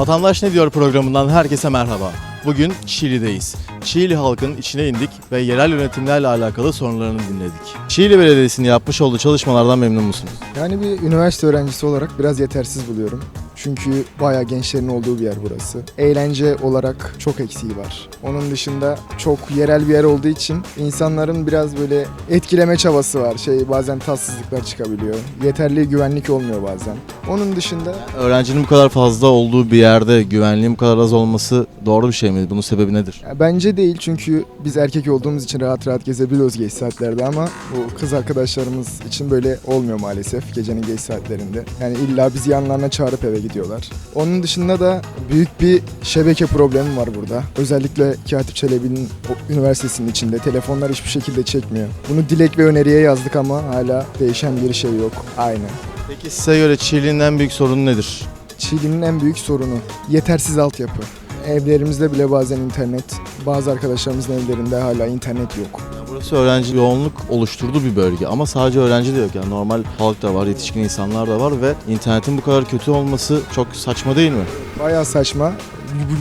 Vatandaş Ne Diyor programından herkese merhaba. Bugün Çiğli'deyiz. Çiğli halkının içine indik ve yerel yönetimlerle alakalı sorunlarını dinledik. Çiğli Belediyesi'nin yapmış olduğu çalışmalardan memnun musunuz? Yani bir üniversite öğrencisi olarak biraz yetersiz buluyorum. Çünkü bayağı gençlerin olduğu bir yer burası. Eğlence olarak çok eksiği var. Onun dışında çok yerel bir yer olduğu için insanların biraz böyle etkileme çabası var. Şey bazen tatsızlıklar çıkabiliyor. Yeterli güvenlik olmuyor bazen. Onun dışında Öğrencinin bu kadar fazla olduğu bir yerde güvenliğin bu kadar az olması doğru bir şey mi? Bunun sebebi nedir? ya bence değil çünkü biz erkek olduğumuz için rahat rahat gezebiliyoruz geç saatlerde ama bu kız arkadaşlarımız için böyle olmuyor maalesef gecenin geç saatlerinde. Yani illa bizi yanlarına çağırıp eve gidiyorlar. Onun dışında da büyük bir şebeke problemi var burada. Özellikle Katip Çelebi'nin üniversitesinin içinde telefonlar hiçbir şekilde çekmiyor. Bunu dilek ve öneriye yazdık ama hala değişen bir şey yok. Aynı. Peki size göre Çiğli'nin en büyük sorunu nedir? Çiğli'nin en büyük sorunu yetersiz altyapı. Evlerimizde bile bazen internet, bazı arkadaşlarımızın evlerinde hala internet yok. Burası öğrenci yoğunluk oluşturduğu bir bölge ama sadece öğrenci de yok. Yani normal halk da var, yetişkin insanlar da var ve internetin bu kadar kötü olması çok saçma değil mi? Bayağı saçma.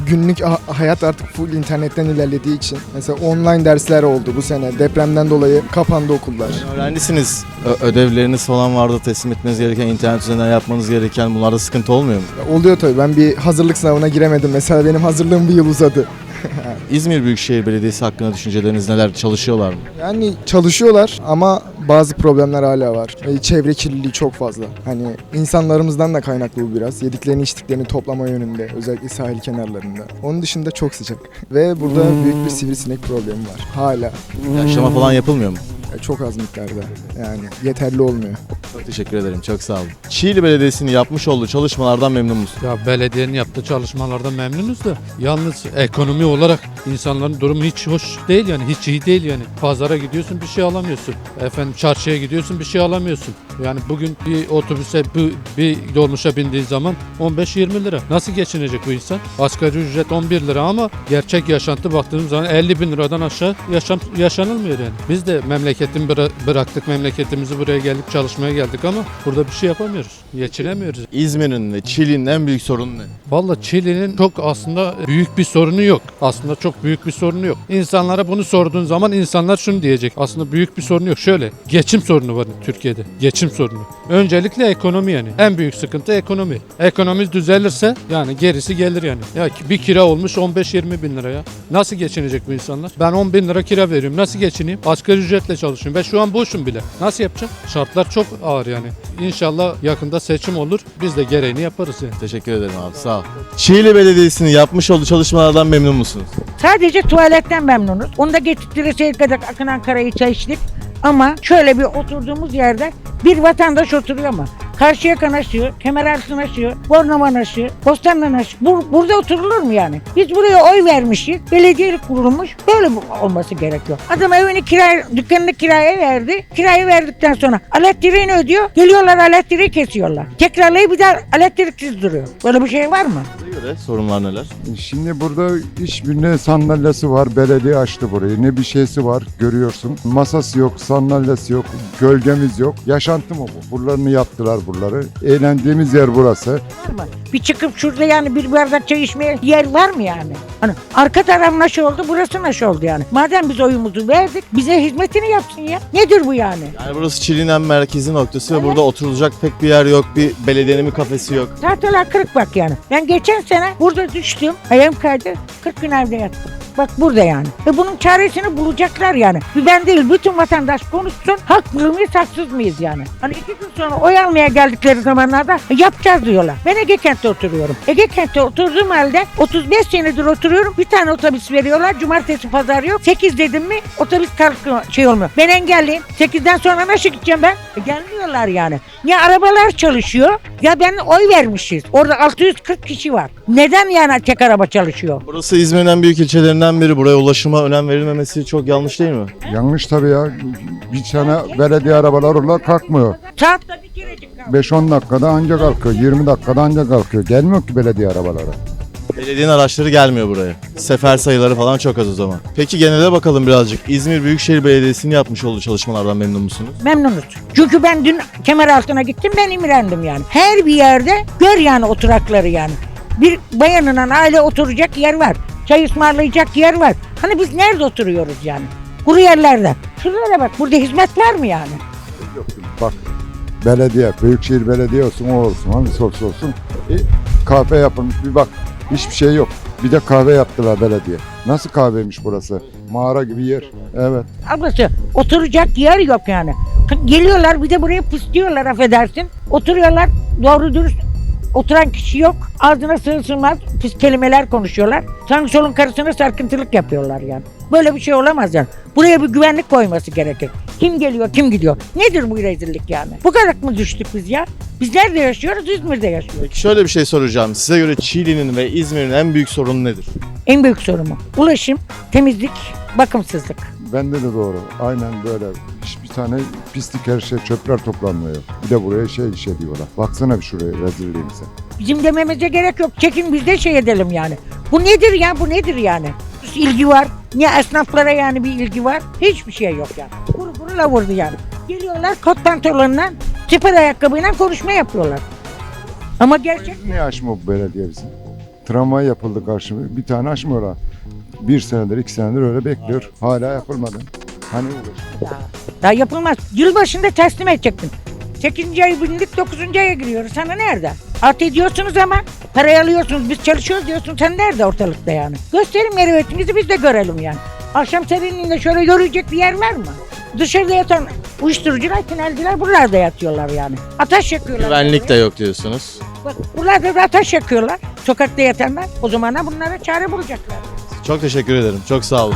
Günlük ha- hayat artık full internetten ilerlediği için. Mesela online dersler oldu bu sene. Depremden dolayı kapandı okullar. Öğrencisiniz, ö- ödevleriniz falan vardı teslim etmeniz gereken, internet üzerinden yapmanız gereken bunlarda sıkıntı olmuyor mu? Oluyor tabii. Ben bir hazırlık sınavına giremedim. Mesela benim hazırlığım bir yıl uzadı. İzmir Büyükşehir Belediyesi hakkında düşünceleriniz neler? Çalışıyorlar mı? Yani çalışıyorlar ama bazı problemler hala var. E, Çevre kirliliği çok fazla. Hani insanlarımızdan da kaynaklı bu biraz. Yediklerini içtiklerini toplama yönünde. Özellikle sahil kenarlarında. Onun dışında çok sıcak. Ve burada büyük bir sivrisinek problemi var. Hala. Yaşlama falan yapılmıyor mu? Çok az miktarda. Yani yeterli olmuyor. Çok teşekkür ederim, çok sağ olun. Çiğli Belediyesi'nin yapmış olduğu çalışmalardan memnun musun? Ya belediyenin yaptığı çalışmalardan memnunuz da yalnız ekonomi olarak insanların durumu hiç hoş değil yani hiç iyi değil yani. Pazara gidiyorsun bir şey alamıyorsun. Efendim çarşıya gidiyorsun bir şey alamıyorsun. Yani bugün bir otobüse bir, bir dolmuşa bindiğin zaman 15-20 lira. Nasıl geçinecek bu insan? Asgari ücret 11 lira ama gerçek yaşantı baktığımız zaman 50 bin liradan aşağı yaşam, yaşanılmıyor yani. Biz de memleketimi bıra- bıraktık memleketimizi buraya geldik çalışmaya geldik ama burada bir şey yapamıyoruz. Geçinemiyoruz. İzmir'in ve Çiğli'nin en büyük sorunu ne? Valla Çiğli'nin çok aslında büyük bir sorunu yok. Aslında çok büyük bir sorunu yok. İnsanlara bunu sorduğun zaman insanlar şunu diyecek. Aslında büyük bir sorunu yok. Şöyle geçim sorunu var Türkiye'de. Geçim sorunu. Öncelikle ekonomi yani. En büyük sıkıntı ekonomi. Ekonomimiz düzelirse yani gerisi gelir yani. Ya ki bir kira olmuş 15-20 bin lira ya. Nasıl geçinecek bu insanlar? Ben 10 bin lira kira veriyorum. Nasıl geçineyim? Asgari ücretle çalışıyorum. Ve şu an boşum bile. Nasıl yapacağım? Şartlar çok ağır yani. İnşallah yakında seçim olur. Biz de gereğini yaparız yani. Teşekkür ederim abi, sağ ol. Çiğli Belediyesi'nin yapmış olduğu çalışmalardan memnun musunuz? Sadece tuvaletten memnunuz. Onu da getirttiği şey kadar Akın Ankara'yı içtik. Ama şöyle bir oturduğumuz yerde bir vatandaş oturuyor ama karşıya kanaşıyor, Kemeraltı aşıyor, Bornova aşıyor, Bostan'dan aşıyor. Bur- burada oturulur mu yani? Biz buraya oy vermişiz, belediyelik kurulmuş, böyle olması gerekiyor. Adam evini kiraya, dükkanını kiraya verdi. Kirayı verdikten sonra elektriğini ödüyor, geliyorlar elektriği kesiyorlar. Tekrarlayıp bir daha elektriksiz duruyor. Böyle bir şey var mı? Göre sorunlar neler? Şimdi burada hiçbir ne sandalyesi var, belediye açtı burayı. Ne bir şeysi var, görüyorsun. Masası yok, sandalyesi yok, gölgemiz yok. Yaşantı mı bu? Buralarını yaptılar buraları. Eğlendiğimiz yer burası. var mı? Bir çıkıp şurada yani bir bardak çay içmeye yer var mı yani? Hani arka taraf naşı oldu, burası naşı oldu yani. Madem biz oyumuzu verdik, bize hizmetini yapsın ya. Nedir bu yani? Yani burası Çiğli'nin en merkezi noktası ve burada oturulacak pek bir yer yok, bir belediyenin bir kafesi yok. Tahtalar kırık bak yani. Ben geçen sene burada düştüm, ayağım kaydı, 40 gün evde yattım. Bak burada yani. Ve bunun çaresini bulacaklar yani. Bir ben değil, bütün vatandaş konuşsun. Haklı mıyız, haksız mıyız yani? Hani iki gün sonra oy almaya geldikleri zamanlarda yapacağız diyorlar. Ben Ege Kent'te oturuyorum. Ege Kent'te oturduğum halde 35 senedir oturuyorum. Bir tane otobüs veriyorlar. Cumartesi pazar yok. 8 dedim mi otobüs kalkıyor, şey olmuyor. Ben engelliyim. 8'den sonra nasıl gideceğim ben? E, gelmiyorlar yani. Ya arabalar çalışıyor ya ben oy vermişiz. Orada 640 kişi var. Neden yani tek araba çalışıyor? Burası İzmir'in en büyük ilçelerinden biri. Buraya ulaşıma önem verilmemesi çok yanlış değil mi? Yanlış tabii ya. Bir tane belediye arabalar orada kalkmıyor. Saatte bir kerecik kaldı. 5-10 dakikada ancak kalkıyor, 20 dakikada ancak kalkıyor. Gelmiyor ki belediye arabaları. Belediyenin araçları gelmiyor buraya. Sefer sayıları falan çok az o zaman. Peki genele bakalım birazcık. İzmir Büyükşehir Belediyesi'nin yapmış olduğu çalışmalardan memnun musunuz? Memnunuz. Çünkü ben dün kemer altına gittim ben imrendim yani. Her bir yerde gör yani oturakları yani. Bir bayanla aile oturacak yer var. Çay ısmarlayacak yer var. Hani biz nerede oturuyoruz yani? Kuru yerlerde. Şuraya bak burada hizmet var mı yani? Bak belediye, Büyükşehir Belediye olsun o olsun hangisi olursa olsun. E, kahve yapılmış bir bak hiçbir şey yok. Bir de kahve yaptılar belediye. Nasıl kahveymiş burası? Mağara gibi yer. Evet. Ablası oturacak yer yok yani. Geliyorlar bir de buraya pıslıyorlar affedersin. Oturuyorlar doğru dürüst oturan kişi yok. Ağzına sığsınmaz pis kelimeler konuşuyorlar. Sanki solun karısına sarkıntılık yapıyorlar yani. Böyle bir şey olamaz yani. Buraya bir güvenlik koyması gerekir. Kim geliyor kim gidiyor. Nedir bu rezillik yani? Bu kadar mı düştük biz ya? Biz nerede yaşıyoruz? İzmir'de yaşıyoruz. Peki şöyle bir şey soracağım. Size göre Çiğli'nin ve İzmir'in en büyük sorunu nedir? En büyük sorun mu? Ulaşım, temizlik, bakımsızlık. Bende de doğru. Aynen böyle. Tane pislik her şey çöpler toplanmıyor. Bir de buraya şey şey diyorlar. Baksana bir şuraya rezilliğimize. Bizim dememize gerek yok. Çekin biz de şey edelim yani. Bu nedir ya? Bu nedir yani? ilgi var. Niye esnaflara yani bir ilgi var? Hiçbir şey yok yani. Kuru kuru la vurdu yani. Geliyorlar kot pantolonla, spor ayakkabıyla konuşma yapıyorlar. Ama gerçek Niye açmıyor bu belediye bizi? Tramvay yapıldı karşıma. Bir tane açmıyorlar. Bir senedir, iki senedir öyle bekliyor. Hala yapılmadı. Hani uğraş? daha yapılmaz. Yılbaşında teslim edecektin. 8. ayı bindik 9. aya giriyoruz. Sana nerede? At ediyorsunuz ama parayı alıyorsunuz. Biz çalışıyoruz diyorsun. Sen nerede ortalıkta yani? Gösterin merhametinizi biz de görelim yani. Akşam serinliğinde şöyle yürüyecek bir yer var mı? Dışarıda yatan uyuşturucular, tünelciler buralarda yatıyorlar yani. Ateş yakıyorlar. Güvenlik de yok diyorsunuz. Bak buralarda da ateş yakıyorlar. Sokakta yatanlar. O zaman da bunlara çare bulacaklar. Çok teşekkür ederim. Çok sağ olun.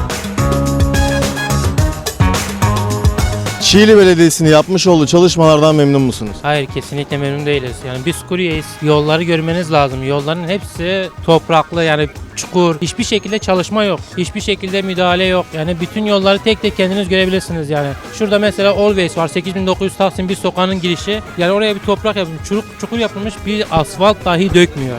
Çiğli Belediyesi'nin yapmış olduğu çalışmalardan memnun musunuz? Hayır kesinlikle memnun değiliz. Yani biz kuryeyiz. Yolları görmeniz lazım. Yolların hepsi topraklı yani çukur. Hiçbir şekilde çalışma yok. Hiçbir şekilde müdahale yok. Yani bütün yolları tek tek kendiniz görebilirsiniz yani. Şurada mesela Always var. 8900 Taksim bir sokağının girişi. Yani oraya bir toprak yapılmış. Çuruk, çukur yapılmış. Bir asfalt dahi dökmüyor.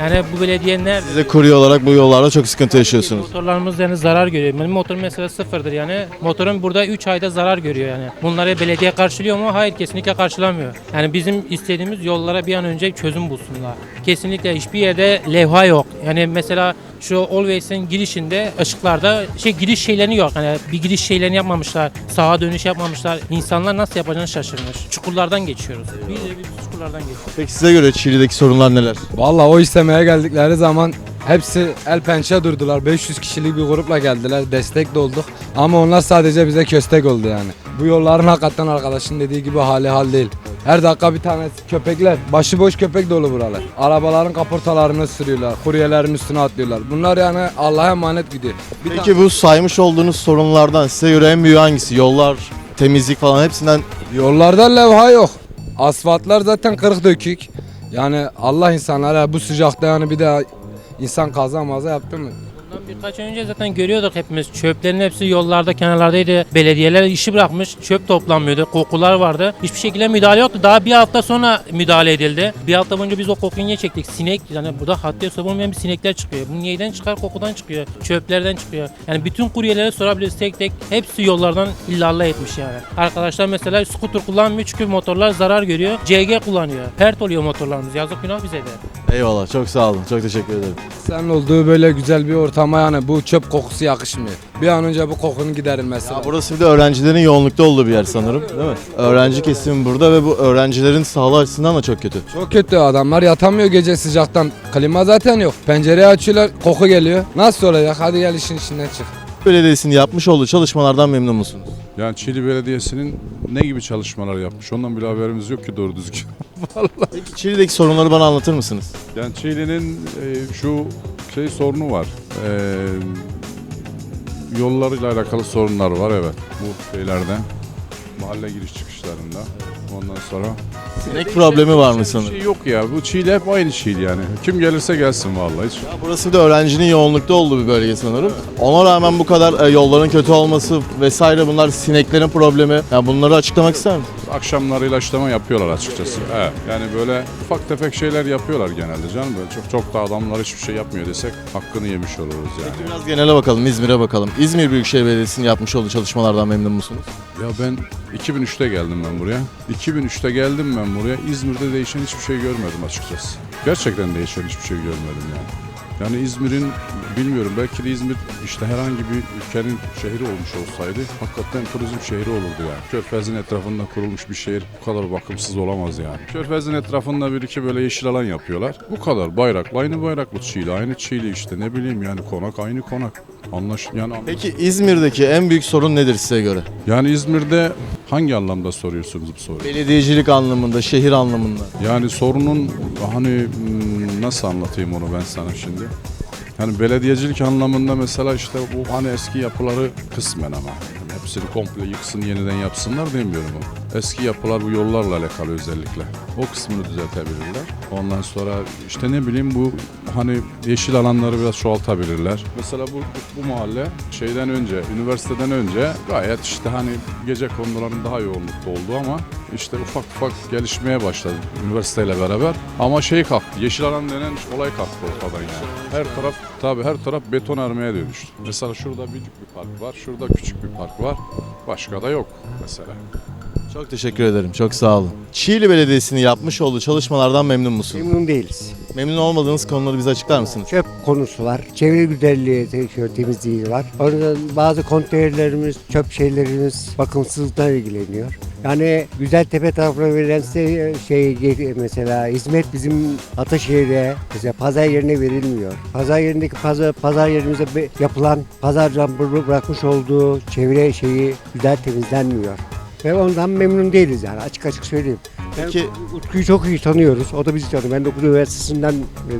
Yani bu belediye nerede? Siz de kurye olarak bu yollarda çok sıkıntı yaşıyorsunuz. Motorlarımız yani zarar görüyor. Benim motorum mesela sıfırdır yani. Motorum burada 3 ayda zarar görüyor yani. Bunları belediye karşılıyor mu? Hayır kesinlikle karşılamıyor. Yani bizim istediğimiz yollara bir an önce çözüm bulsunlar. Kesinlikle hiçbir yerde levha yok. Yani mesela şu Always'in girişinde ışıklarda şey giriş şeylerini yok. Yani bir giriş şeylerini yapmamışlar. Sağa dönüş yapmamışlar. İnsanlar nasıl yapacağını şaşırmış. Çukurlardan geçiyoruz. Bir de bir çukurlardan geçiyoruz. Peki size göre Çiğli'deki sorunlar neler? Vallahi o istemeye geldikleri zaman hepsi el pençe durdular. 500 kişilik bir grupla geldiler. Destek de olduk. Ama onlar sadece bize köstek oldu yani. Bu yolların hakikaten arkadaşın dediği gibi hali hal değil. Her dakika bir tane köpekler, başıboş köpek dolu buralar. Arabaların kaportalarını sürüyorlar, kuryelerin üstüne atlıyorlar. Bunlar yani Allah'a emanet gidiyor. Bir Peki bu saymış olduğunuz sorunlardan size göre en büyüğü hangisi? Yollar, temizlik falan hepsinden Yollarda levha yok. Asfaltlar zaten kırık dökük. Yani Allah insanlara bu sıcakta yani bir de insan kaza maza yaptı mı? Birkaç önce zaten görüyorduk hepimiz. Çöplerin hepsi yollarda, kenarlardaydı. Belediyeler işi bırakmış. Çöp toplanmıyordu. Kokular vardı. Hiçbir şekilde müdahale yoktu. Daha bir hafta sonra müdahale edildi. Bir hafta boyunca biz o kokuyu niye çektik? Sinek, yani burada haddi hesabı olmayan bir sinekler çıkıyor. Bu neyden çıkar? Kokudan çıkıyor. Çöplerden çıkıyor. Yani bütün kuryelere sorabiliriz tek tek. Hepsi yollardan illallah etmiş yani. Arkadaşlar mesela scooter kullanmıyor çünkü motorlar zarar görüyor. CG kullanıyor. Pert oluyor motorlarımız. Yazık günah bize de. Eyvallah çok sağ olun. Çok teşekkür ederim. Sen olduğu böyle güzel bir ortama yani bu çöp kokusu yakışmıyor. Bir an önce bu kokunun giderilmesi Ya lazım. burası bir de öğrencilerin yoğunlukta olduğu bir yer sanırım değil mi? Öğrenci kesimi burada ve bu öğrencilerin sağlığı açısından da çok kötü. Çok kötü adamlar yatamıyor gece sıcaktan. Klima zaten yok. Pencereyi açıyorlar koku geliyor. Nasıl olacak? Hadi gel işin içinden çık. Belediyesi'nin yapmış olduğu çalışmalardan memnun musunuz? Yani Çiğli Belediyesi'nin ne gibi çalışmalar yapmış ondan bile haberimiz yok ki doğru düzgün. Peki Çiğli'deki sorunları bana anlatır mısınız? Yani Çiğli'nin e, şu şey sorunu var. E, yollarıyla alakalı sorunlar var evet. Bu şeylerde. Mahalle giriş çıkışlarında. Ondan sonra Sinek problemi var mı sanırım? şey yok ya. Bu Çiğli hep aynı Çiğli yani. Kim gelirse gelsin vallahi. Hiç Ya burası bir de öğrencinin yoğunlukta olduğu bir bölge sanırım. Ona rağmen bu kadar e, yolların kötü olması vesaire bunlar sineklerin problemi. Ya bunları açıklamak ister misiniz? akşamları ilaçlama yapıyorlar açıkçası. Evet. Yani böyle ufak tefek şeyler yapıyorlar genelde canım. Böyle çok çok da adamlar hiçbir şey yapmıyor desek hakkını yemiş oluruz yani. Biraz genele bakalım, İzmir'e bakalım. İzmir Büyükşehir Belediyesi'nin yapmış olduğu çalışmalardan memnun musunuz? Ya ben 2003'te geldim ben buraya. 2003'te geldim ben buraya. İzmir'de değişen hiçbir şey görmedim açıkçası. Gerçekten değişen hiçbir şey görmedim yani. Yani İzmir'in bilmiyorum belki de İzmir işte herhangi bir ülkenin şehri olmuş olsaydı hakikaten turizm şehri olurdu yani. Körfez'in etrafında kurulmuş bir şehir bu kadar bakımsız olamaz yani. Körfez'in etrafında bir iki böyle yeşil alan yapıyorlar. Bu kadar bayrak, aynı bayraklı Çiğli, aynı Çiğli işte ne bileyim yani konak aynı konak. Anlaş yani anlaş- Peki İzmir'deki en büyük sorun nedir size göre? yani İzmir'de hangi anlamda soruyorsunuz bu soruyu? Belediyecilik anlamında, şehir anlamında. Yani sorunun hani hmm, nasıl anlatayım onu ben sana şimdi? Yani belediyecilik anlamında mesela işte bu hani eski yapıları kısmen ama yani hepsini komple yıksın yeniden yapsınlar demiyorum. Eski yapılar bu yollarla alakalı özellikle. O kısmını düzeltebilirler. Ondan sonra işte ne bileyim bu hani yeşil alanları biraz çoğaltabilirler. Mesela bu, bu, bu mahalle şeyden önce, üniversiteden önce gayet işte hani gece konuların daha yoğunlukta olduğu ama işte ufak ufak gelişmeye başladı üniversiteyle beraber. Ama şey kalktı, yeşil alan denen olay kalktı ortadan yani. Her taraf, tabii her taraf beton armaya dönüştü. Mesela şurada büyük bir park var, şurada küçük bir park var. Başka da yok mesela. Çok teşekkür ederim. Çok sağ olun. Çiğli Belediyesi'nin yapmış olduğu çalışmalardan memnun musunuz? Memnun değiliz. Memnun olmadığınız konuları bize açıklar mısınız? Çöp konusu var. Çevre güzelliği, temizliği var. Oradan bazı konteynerlerimiz, çöp şeylerimiz bakımsızlıkla ilgileniyor. Yani Güzeltepe tarafına verilen se- şey mesela hizmet bizim Ataşehir'e mesela pazar yerine verilmiyor. Pazar yerindeki pazar, pazar yerimize yapılan pazardan bır- bırakmış olduğu çevre şeyi güzel temizlenmiyor. Ve ondan memnun değiliz yani açık açık söyleyeyim. Peki Utku'yu çok iyi tanıyoruz. O da bizi tanıyor. Ben de Okul Üniversitesi'nden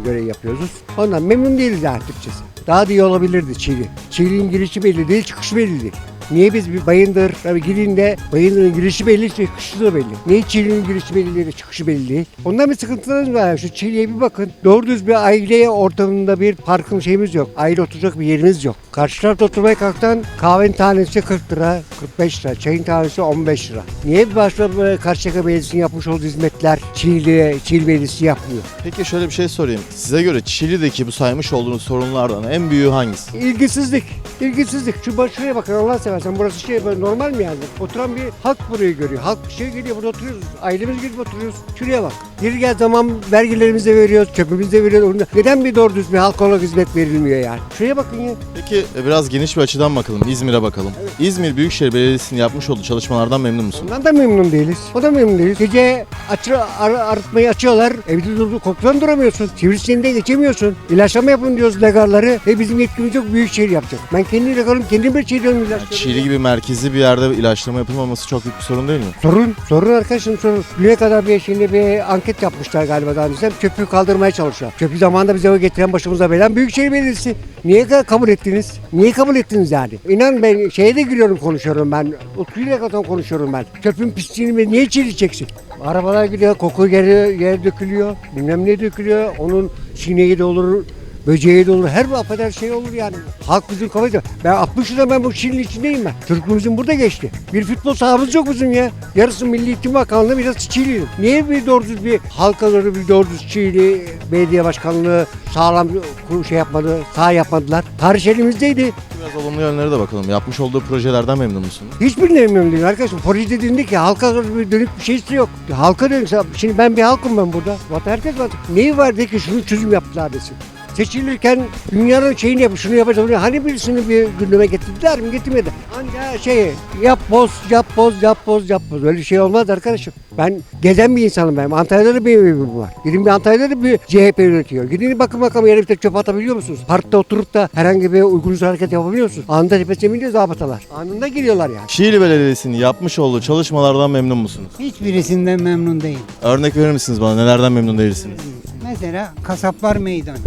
görev yapıyoruz. Ondan memnun değiliz yani açıkçası. Daha da iyi olabilirdi Çiğli. Çiğli'nin girişi belli değil, çıkışı belli değil. Niye biz bir Bayındır, tabii Girin'de Bayındır'ın girişi belli, çıkışı da belli. Niye Çiğli'nin girişi belli değil, çıkışı belli değil? Ondan bir sıkıntılarımız var. Şu Çiğli'ye bir bakın. Doğru düz bir aile ortamında bir parkın şeyimiz yok. Aile oturacak bir yerimiz yok. Karşı tarafta oturmaya kalktan kahvenin tanesi 40 lira, 45 lira. Çayın tanesi 15 lira. Niye bir başka böyle Karşıyaka Belediyesi'nin yapmış olduğu hizmetler Çiğli, Çiğli Belediyesi yapmıyor? Peki şöyle bir şey sorayım. Size göre Çiğli'deki bu saymış olduğunuz sorunlardan en büyüğü hangisi? İlgisizlik. İlgisizlik. Şu baş şuraya bakın Allah seversen. Burası şey böyle normal mi yani? Oturan bir halk burayı görüyor. Halk şey geliyor burada oturuyoruz. Ailemiz gelip oturuyoruz. Şuraya bak. Geri gel zaman vergilerimizi de veriyoruz. Çöpümüzü de veriyoruz. Neden bir doğru düz bir halk olarak hizmet verilmiyor yani? Şuraya bakın ya. Peki e, biraz geniş bir açıdan bakalım. İzmir'e bakalım. İzmir Büyükşehir Belediyesi'nin yapmış olduğu çalışmalardan memnun musunuz? Ondan da memnun değiliz. O da memnun değiliz. Gece açı, ar, arıtmayı açıyorlar. Evde durdu kokudan duramıyorsun. Sivrisineğinden geçemiyorsun. İlaçlama yapın diyoruz legarları. E bizim yetkimiz yok büyük şehir yapacak. Ben kendi legarım kendim bir şey diyorum ilaç. Çiğli gibi merkezi bir yerde ilaçlama yapılmaması çok büyük bir sorun değil mi? Sorun, sorun arkadaşım sorun. Düne kadar bir şimdi bir anket yapmışlar galiba daha önce. Çöpü kaldırmaya çalışıyor. Çöpü zamanında bize o getiren başımıza belen Büyükşehir Belediyesi. Niye ka- kabul ettiniz? Niye kabul ettiniz yani? İnan ben şeye de giriyorum konuşuyorum ben. Utku'yla kadar konuşuyorum ben. Çöpün pisliğini mi- niye çileceksin? Arabalar gidiyor, koku yere, yere dökülüyor. Bilmem ne dökülüyor. Onun sineği de olur, böceği de olur. Her affeder şey olur yani. Halk bizim kafayı Ben 60 yılda ben bu Çin'in içindeyim ben. Çocukluğumuzun burada geçti. Bir futbol sahamız yok bizim ya. Yarısı Milli Eğitim Bakanlığı biraz Çiğli. Niye bir doğru düz bir halkaları bir doğru düz Çiğli belediye başkanlığı sağlam şey yapmadı, sağ yapmadılar. Tarih elimizdeydi. Biraz olumlu yönlere de bakalım. Yapmış olduğu projelerden memnun musunuz? Hiçbirine memnun değilim arkadaşım. Proje dediğinde ki halka bir dönük bir şeysi yok. Halka dönük. Şimdi ben bir halkım ben burada. Vatan herkes var. Neyi var de ki şunu çözüm yaptılar desin. Seçilirken dünyanın şeyini yapıp şunu yapacağız. Hani birisini bir gündeme getirdiler mi? Getirmedi. Ancak şey yap boz, yap boz, yap boz, yap boz. Öyle şey olmaz arkadaşım. Ben gezen bir insanım ben. Antalya'da da bir evim var. Gidin bir Antalya'da da bir CHP yönetiyor. Gidin bakın bakalım yere bir tek çöp atabiliyor musunuz? Parkta oturup da herhangi bir uygunsuz hareket yapabiliyor musunuz? Anında tepesine biniyor zabıtalar. Anında giriyorlar yani. Çiğli Belediyesi'nin yapmış olduğu çalışmalardan memnun musunuz? Hiçbirisinden memnun değil. Örnek verir misiniz bana? Nelerden memnun değilsiniz? Mesela Kasaplar Meydanı.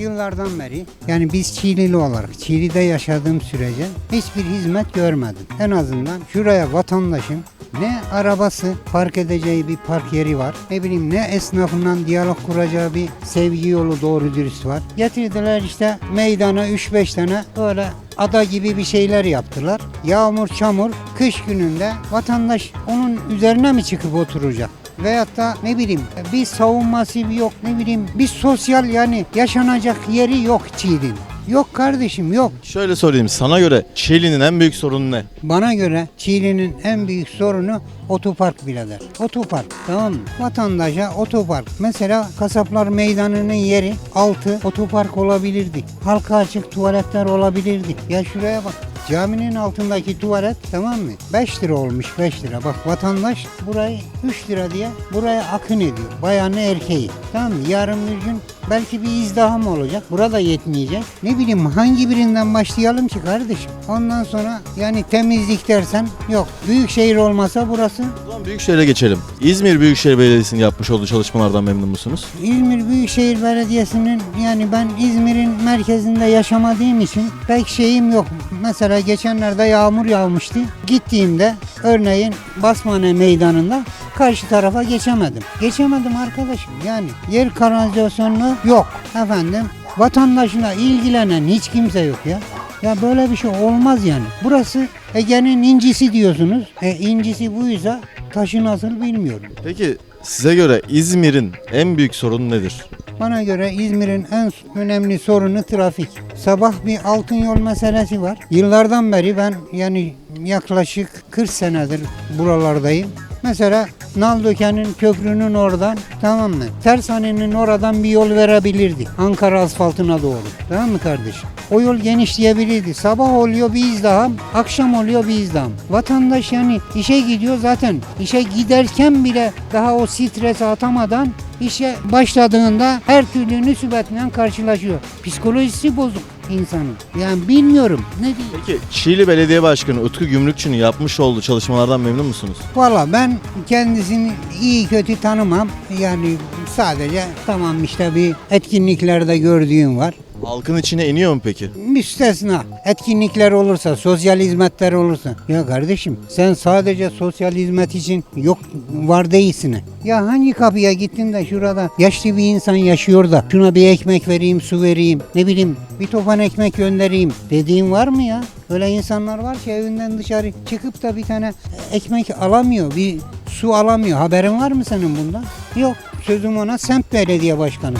Yıllardan beri yani biz Çiğlili olarak Çiğli'de yaşadığım sürece hiçbir hizmet görmedim. En azından şuraya vatandaşın ne arabası park edeceği bir park yeri var. Ne bileyim ne esnafından diyalog kuracağı bir sevgi yolu doğru dürüst var. Getirdiler işte meydana 3-5 tane böyle ada gibi bir şeyler yaptılar. Yağmur çamur kış gününde vatandaş onun üzerine mi çıkıp oturacak? Veyahut da ne bileyim bir savunması yok ne bileyim bir sosyal yani yaşanacak yeri yok Çiğli'nin. Yok kardeşim yok. Şöyle sorayım sana göre Çiğli'nin en büyük sorunu ne? Bana göre Çiğli'nin en büyük sorunu otopark birader. Otopark tamam mı? Vatandaşa otopark. Mesela Kasaplar Meydanı'nın yeri altı otopark olabilirdi. Halka açık tuvaletler olabilirdi. Ya şuraya bak. Caminin altındaki tuvalet tamam mı? 5 lira olmuş 5 lira. Bak vatandaş burayı 3 lira diye buraya akın ediyor. Bayanı erkeği. Tamam mı? Yarın bir gün belki bir izdiham olacak. Burada yetmeyecek. Ne bileyim hangi birinden başlayalım ki kardeşim? Ondan sonra yani temizlik dersen yok. Büyük şehir olmasa burası. O zaman Büyükşehir'e geçelim. İzmir Büyükşehir Belediyesi'nin yapmış olduğu çalışmalardan memnun musunuz? İzmir Büyükşehir Belediyesi'nin yani ben İzmir'in merkezinde yaşamadığım için pek şeyim yok. Mesela geçenlerde yağmur yağmıştı. Gittiğimde örneğin Basmane Meydanı'nda karşı tarafa geçemedim. Geçemedim arkadaşım. Yani yer kanalizasyonu yok. Efendim vatandaşına ilgilenen hiç kimse yok ya. Ya böyle bir şey olmaz yani. Burası Ege'nin incisi diyorsunuz. E incisi buysa taşı nasıl bilmiyorum. Peki size göre İzmir'in en büyük sorunu nedir? Bana göre İzmir'in en önemli sorunu trafik. Sabah bir altın yol meselesi var. Yıllardan beri ben yani yaklaşık 40 senedir buralardayım. Mesela Naldöken'in köprünün oradan tamam mı? Tersanenin oradan bir yol verebilirdi. Ankara asfaltına doğru. Tamam mı kardeşim? O yol genişleyebilirdi. Sabah oluyor bir izdiham, akşam oluyor bir izdiham. Vatandaş yani işe gidiyor zaten. işe giderken bile daha o stresi atamadan işe başladığında her türlü nüsibetle karşılaşıyor. Psikolojisi bozuk insanın. Yani bilmiyorum. Ne diyeyim? Peki Çiğli Belediye Başkanı Utku Gümrükçü'nün yapmış olduğu çalışmalardan memnun musunuz? Valla ben kendisini iyi kötü tanımam. Yani sadece tamam işte bir etkinliklerde gördüğüm var. Halkın içine iniyor mu peki? Müstesna. Etkinlikler olursa, sosyal hizmetler olursa. Ya kardeşim sen sadece sosyal hizmet için yok var değilsin. Ya hangi kapıya gittin de şurada yaşlı bir insan yaşıyor da şuna bir ekmek vereyim, su vereyim, ne bileyim bir topan ekmek göndereyim dediğin var mı ya? Öyle insanlar var ki evinden dışarı çıkıp da bir tane ekmek alamıyor, bir su alamıyor. Haberin var mı senin bundan? Yok. Sözüm ona semt belediye başkanı.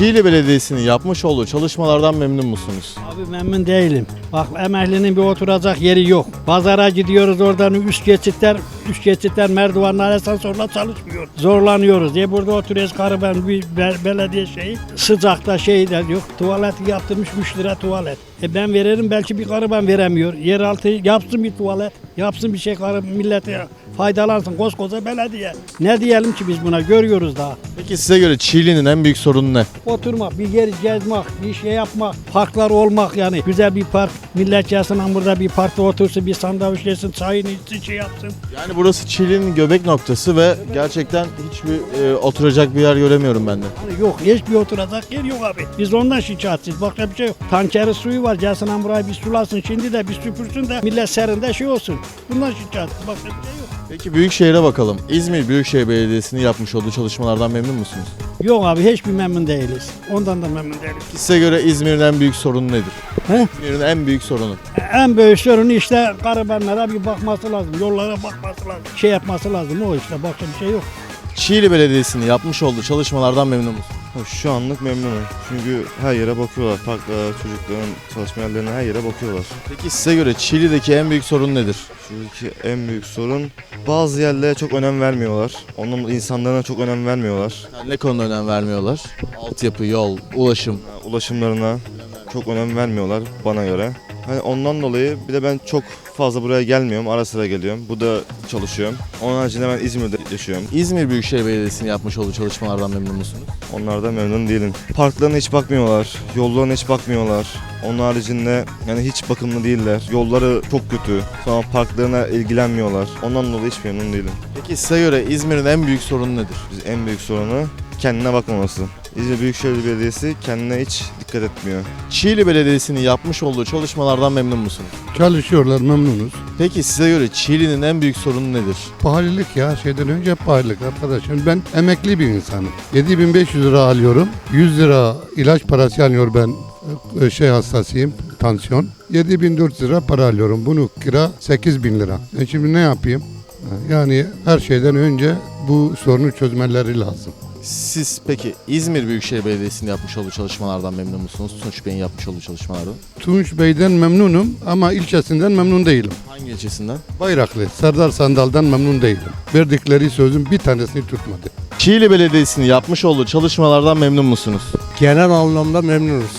Çiğli Belediyesi'nin yapmış olduğu çalışmalardan memnun musunuz? Abi memnun değilim. Bak emeklinin bir oturacak yeri yok. Pazara gidiyoruz oradan üst geçitler, üst geçitler merdivenler asansörle çalışmıyor. Zorlanıyoruz diye burada oturuyoruz karı ben bir be- belediye şeyi. Sıcakta şey de yok. Tuvalet yaptırmış 3 lira tuvalet. E ben veririm belki bir karı ben veremiyor. Yeraltı yapsın bir tuvalet. Yapsın bir şey karı millete faydalansın koskoca belediye. Ne diyelim ki biz buna görüyoruz daha. Peki size göre Çiğli'nin en büyük sorunu ne? Oturmak, bir yer gezmek, bir şey yapmak, parklar olmak yani. Güzel bir park, millet gelsin burada bir parkta otursun, bir sandalye yesin, çayını içsin, şey yapsın. Yani burası Çiğli'nin göbek noktası ve gerçekten hiçbir e, oturacak bir yer göremiyorum ben de. Hani yok, hiçbir oturacak yer yok abi. Biz ondan şikayetçiyiz, başka bir şey yok. Tankeri suyu var, gelsin han burayı bir sulasın, şimdi de bir süpürsün de millet serinde şey olsun. Bundan şikayetçiyiz, başka bir şey yok. Peki Büyükşehir'e bakalım. İzmir Büyükşehir Belediyesi'nin yapmış olduğu çalışmalardan memnun musunuz? Yok abi, hiçbir memnun değiliz. Ondan da memnun değiliz. Size göre İzmir'in en büyük sorunu nedir? He? İzmir'in en büyük sorunu. En büyük sorunu işte garibanlara bir bakması lazım, yollara bakması lazım, şey yapması lazım. O işte, başka bir şey yok. Çiğli Belediyesi'nin yapmış olduğu çalışmalardan memnun musunuz? Şu anlık memnunum. Çünkü her yere bakıyorlar. Parklara, çocukların çalışma yerlerine her yere bakıyorlar. Peki size göre Çiğli'deki en büyük sorun nedir? Şuradaki en büyük sorun bazı yerlere çok önem vermiyorlar. Onun insanlarına çok önem vermiyorlar. Yani ne konuda önem vermiyorlar? Altyapı, yol, ulaşım. Ulaşımlarına çok önem vermiyorlar bana göre. Hani ondan dolayı bir de ben çok fazla buraya gelmiyorum. Ara sıra geliyorum. Burada çalışıyorum. Onun haricinde ben İzmir'de yaşıyorum. İzmir Büyükşehir Belediyesi'nin yapmış olduğu çalışmalardan memnun musunuz? Onlardan memnun değilim. Parklarına hiç bakmıyorlar. Yollarına hiç bakmıyorlar. Onun haricinde yani hiç bakımlı değiller. Yolları çok kötü. Sonra parklarına ilgilenmiyorlar. Ondan dolayı hiç memnun değilim. Peki size göre İzmir'in en büyük sorunu nedir? Biz en büyük sorunu kendine bakmaması. İzmir Büyükşehir Belediyesi kendine hiç dikkat etmiyor. Çiğli Belediyesi'nin yapmış olduğu çalışmalardan memnun musunuz? Çalışıyorlar memnunuz. Peki size göre Çiğli'nin en büyük sorunu nedir? Pahalılık ya şeyden önce pahalılık arkadaşım. Ben emekli bir insanım. 7500 lira alıyorum. 100 lira ilaç parası alıyor ben e, şey hastasıyım tansiyon. 7400 lira para alıyorum. Bunu kira 8000 lira. E şimdi ne yapayım? Yani her şeyden önce bu sorunu çözmeleri lazım. Siz peki İzmir Büyükşehir Belediyesi'nin yapmış olduğu çalışmalardan memnun musunuz? Tunç Bey'in yapmış olduğu çalışmalardan. Tunç Bey'den memnunum ama ilçesinden memnun değilim. Hangi ilçesinden? Bayraklı, Serdar Sandal'dan memnun değilim. Verdikleri sözün bir tanesini tutmadı. Çiğli Belediyesi'nin yapmış olduğu çalışmalardan memnun musunuz? Genel anlamda memnunuz.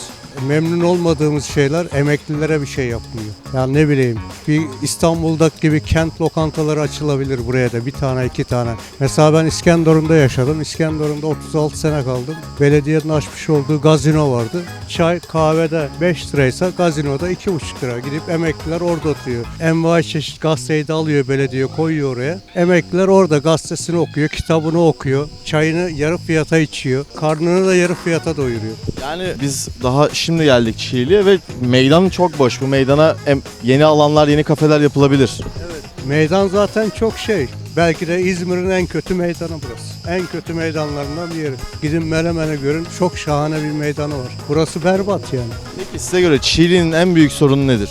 Memnun olmadığımız şeyler emeklilere bir şey yapmıyor. Yani ne bileyim bir İstanbul'daki gibi kent lokantaları açılabilir buraya da bir tane iki tane. Mesela ben İskenderun'da yaşadım. İskenderun'da 36 sene kaldım. Belediyenin açmış olduğu gazino vardı. Çay kahvede 5 liraysa gazinoda 2,5 lira. Gidip emekliler orada oturuyor. Envai çeşit gazeteyi de alıyor belediye koyuyor oraya. Emekliler orada gazetesini okuyor, kitabını okuyor. Çayını yarı fiyata içiyor. Karnını da yarı fiyata doyuruyor. Yani biz daha şimdi geldik Çiğli'ye ve meydan çok boş. Bu meydana em- yeni alanlar, yeni kafeler yapılabilir. Meydan zaten çok şey. Belki de İzmir'in en kötü meydanı burası. En kötü meydanlarından bir yeri. Gidin Menemen'e görün çok şahane bir meydanı var. Burası berbat yani. Peki size göre Çiğli'nin en büyük sorunu nedir?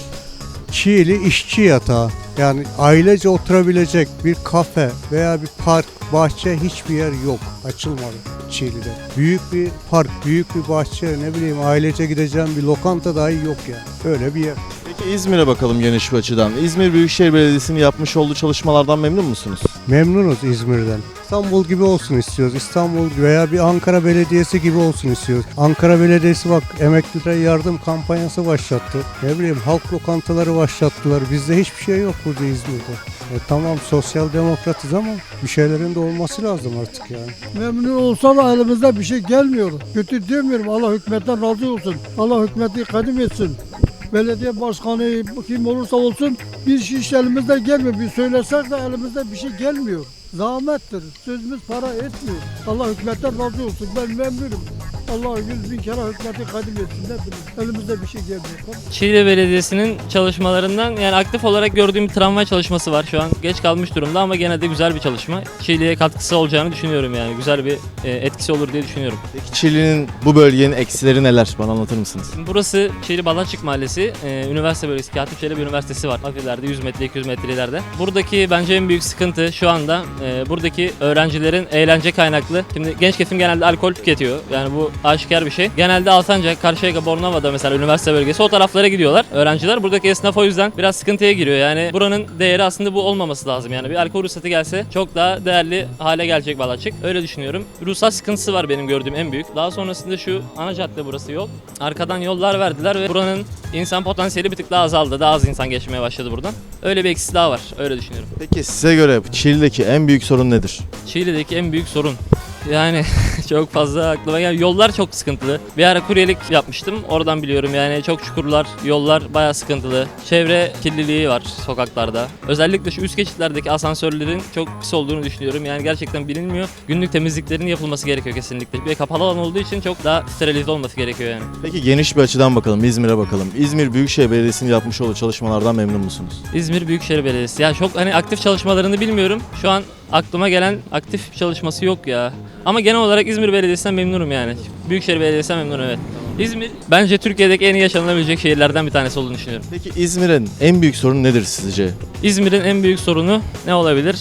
Çiğli işçi yatağı. Yani ailece oturabilecek bir kafe veya bir park, bahçe hiçbir yer yok. Açılmadı Çiğli'de. Büyük bir park, büyük bir bahçe, ne bileyim ailece gideceğim bir lokanta dahi yok yani. Öyle bir yer. Peki İzmir'e bakalım geniş bir açıdan. İzmir Büyükşehir Belediyesi'nin yapmış olduğu çalışmalardan memnun musunuz? Memnunuz İzmir'den. İstanbul gibi olsun istiyoruz. İstanbul veya bir Ankara Belediyesi gibi olsun istiyoruz. Ankara Belediyesi bak emeklilere yardım kampanyası başlattı. Ne bileyim halk lokantaları başlattılar. Bizde hiçbir şey yok burada İzmir'de. E, tamam sosyal demokratız ama bir şeylerin de olması lazım artık yani. Memnun olsa da elimizde bir şey gelmiyor. Kötü demiyorum. Allah hükümetten razı olsun. Allah hükümeti kadim etsin. Belediye başkanı kim olursa olsun bir şey elimizde gelmiyor. Bir söylesek de elimizde bir şey gelmiyor. Zahmettir. Sözümüz para etmiyor. Allah hükümetten razı olsun. Ben memnunum. Allah yüz bin kere hükümeti kadim etsin. Elimizde bir şey gelmiyor. Çiğli Belediyesi'nin çalışmalarından yani aktif olarak gördüğüm bir tramvay çalışması var şu an. Geç kalmış durumda ama gene de güzel bir çalışma. Çiğli'ye katkısı olacağını düşünüyorum yani. Güzel bir e, etkisi olur diye düşünüyorum. Peki Çiğli'nin bu bölgenin eksileri neler? Bana anlatır mısınız? Burası Çiğli Balaçık Mahallesi. e, üniversite bölgesi. Katip Çelebi Üniversitesi var. Hafiflerde 100 metre 200 metre ileride. Buradaki bence en büyük sıkıntı şu anda e, buradaki öğrencilerin eğlence kaynaklı. Şimdi genç kesim genelde alkol tüketiyor. Yani bu aşikar bir şey. Genelde Alsancak, Karşıyaka, Bornova'da mesela üniversite bölgesi o taraflara gidiyorlar. Öğrenciler buradaki esnaf o yüzden biraz sıkıntıya giriyor. Yani buranın değeri aslında bu olmaması lazım. Yani bir alkol ruhsatı gelse çok daha değerli hale gelecek Balaçık. Öyle düşünüyorum. Ruhsat sıkıntısı var benim gördüğüm en büyük. Daha sonrasında şu ana cadde burası yol. Arkadan yollar verdiler ve buranın insan potansiyeli bir tık daha azaldı. Daha az insan geçmeye başladı buradan. Öyle bir eksisi daha var. Öyle düşünüyorum. Peki size göre Çiğli'deki en büyük sorun nedir? Çiğli'deki en büyük sorun. Yani çok fazla aklıma gel. Yollar çok sıkıntılı. Bir ara kuryelik yapmıştım. Oradan biliyorum yani çok çukurlar, yollar bayağı sıkıntılı. Çevre kirliliği var sokaklarda. Özellikle şu üst geçitlerdeki asansörlerin çok pis olduğunu düşünüyorum. Yani gerçekten bilinmiyor. Günlük temizliklerin yapılması gerekiyor kesinlikle. Bir kapalı alan olduğu için çok daha sterilize olması gerekiyor yani. Peki geniş bir açıdan bakalım, İzmir'e bakalım. İzmir Büyükşehir Belediyesi'nin yapmış olduğu çalışmalardan memnun musunuz? İzmir Büyükşehir Belediyesi. Ya çok hani aktif çalışmalarını bilmiyorum. Şu an aklıma gelen aktif bir çalışması yok ya. Ama genel olarak İzmir Belediyesi'nden memnunum yani. Büyükşehir Belediyesi'nden memnunum evet. İzmir bence Türkiye'deki en iyi yaşanılabilecek şehirlerden bir tanesi olduğunu düşünüyorum. Peki İzmir'in en büyük sorunu nedir sizce? İzmir'in en büyük sorunu ne olabilir?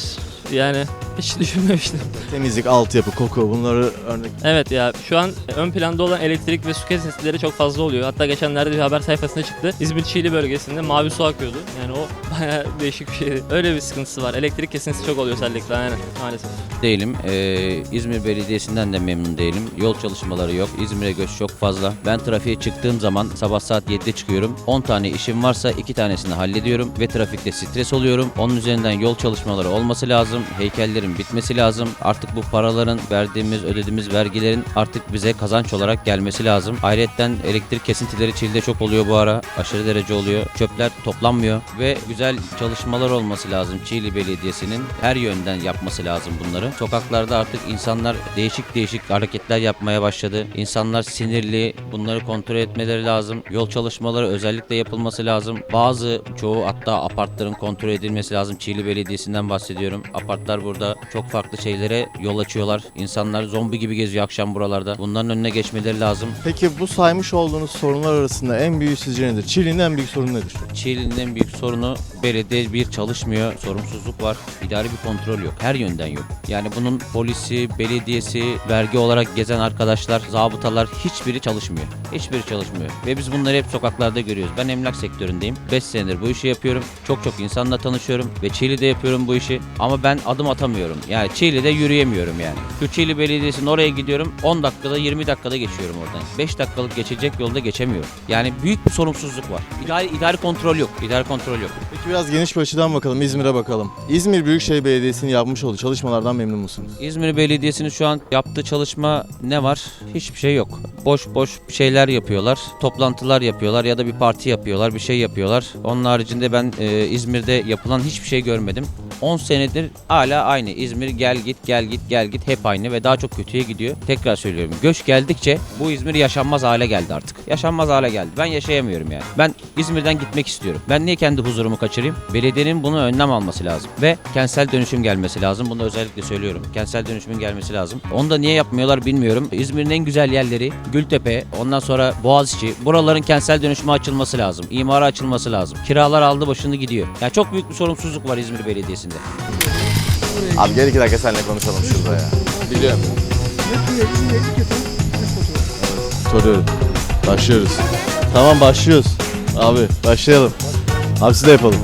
Yani hiç düşünmemiştim. Temizlik, altyapı, koku bunları örnek. Evet ya şu an ön planda olan elektrik ve su kesintileri çok fazla oluyor. Hatta geçenlerde bir haber sayfasına çıktı. İzmir Çiğli bölgesinde mavi su akıyordu. Yani o bayağı değişik bir şeydi. Öyle bir sıkıntısı var. Elektrik kesintisi çok oluyor özellikle aynen maalesef. değilim. Ee, İzmir Belediyesi'nden de memnun değilim. Yol çalışmaları yok. İzmir'e göç çok fazla. Ben trafiğe çıktığım zaman sabah saat 7'de çıkıyorum. 10 tane işim varsa 2 tanesini hallediyorum ve trafikte stres oluyorum. Onun üzerinden yol çalışmaları olması lazım. Heykellerin bitmesi lazım. Artık bu paraların verdiğimiz, ödediğimiz vergilerin artık bize kazanç olarak gelmesi lazım. Ayrıca elektrik kesintileri Çil'de çok oluyor bu ara. Aşırı derece oluyor. Çöpler toplanmıyor ve güzel çalışmalar olması lazım Çiğli Belediyesi'nin. Her yönden yapması lazım bunları. Sokaklarda artık insanlar değişik değişik hareketler yapmaya başladı. İnsanlar sinirli. Bunları kontrol etmeleri lazım. Yol çalışmaları özellikle yapılması lazım. Bazı çoğu hatta apartların kontrol edilmesi lazım. Çiğli Belediyesi'nden bahsediyorum. Apart otoparklar burada. Çok farklı şeylere yol açıyorlar. İnsanlar zombi gibi geziyor akşam buralarda. Bunların önüne geçmeleri lazım. Peki bu saymış olduğunuz sorunlar arasında en büyüğü sizce nedir? Çiğli'nin en büyük sorunu nedir? Çiğli'nin en büyük sorunu belediye bir çalışmıyor, sorumsuzluk var, idari bir kontrol yok, her yönden yok. Yani bunun polisi, belediyesi, vergi olarak gezen arkadaşlar, zabıtalar hiçbiri çalışmıyor. Hiçbiri çalışmıyor. Ve biz bunları hep sokaklarda görüyoruz. Ben emlak sektöründeyim. 5 senedir bu işi yapıyorum. Çok çok insanla tanışıyorum ve Çiğli'de yapıyorum bu işi. Ama ben adım atamıyorum. Yani Çiğli'de yürüyemiyorum yani. Şu Çiğli Belediyesi'nin oraya gidiyorum. 10 dakikada 20 dakikada geçiyorum oradan. 5 dakikalık geçecek yolda geçemiyorum. Yani büyük bir sorumsuzluk var. İdari, idari kontrol yok. İdari kontrol yok. Peki biraz geniş bir açıdan bakalım, İzmir'e bakalım. İzmir Büyükşehir Belediyesi'nin yapmış olduğu çalışmalardan memnun musunuz? İzmir Belediyesi'nin şu an yaptığı çalışma ne var? Hiçbir şey yok. Boş boş şeyler yapıyorlar. Toplantılar yapıyorlar ya da bir parti yapıyorlar, bir şey yapıyorlar. Onun haricinde ben e, İzmir'de yapılan hiçbir şey görmedim. 10 senedir hala aynı. İzmir gel git gel git gel git hep aynı ve daha çok kötüye gidiyor. Tekrar söylüyorum. Göç geldikçe bu İzmir yaşanmaz hale geldi artık. Yaşanmaz hale geldi. Ben yaşayamıyorum yani. Ben İzmir'den gitmek istiyorum. Ben niye kendi huzurumu kaçırayım? Belediyenin bunu önlem alması lazım. Ve kentsel dönüşüm gelmesi lazım. Bunu özellikle söylüyorum. Kentsel dönüşümün gelmesi lazım. Onu da niye yapmıyorlar bilmiyorum. İzmir'in en güzel yerleri Gültepe, ondan sonra Boğaziçi. Buraların kentsel dönüşüme açılması lazım. İmara açılması lazım. Kiralar aldı başını gidiyor. Yani çok büyük bir sorumsuzluk var İzmir Belediyesi'nde. Abi gel iki dakika seninle konuşalım şurada ya. Biliyorum. Soruyorum. Başlıyoruz. Tamam başlıyoruz. Abi başlayalım. Abi siz de yapalım.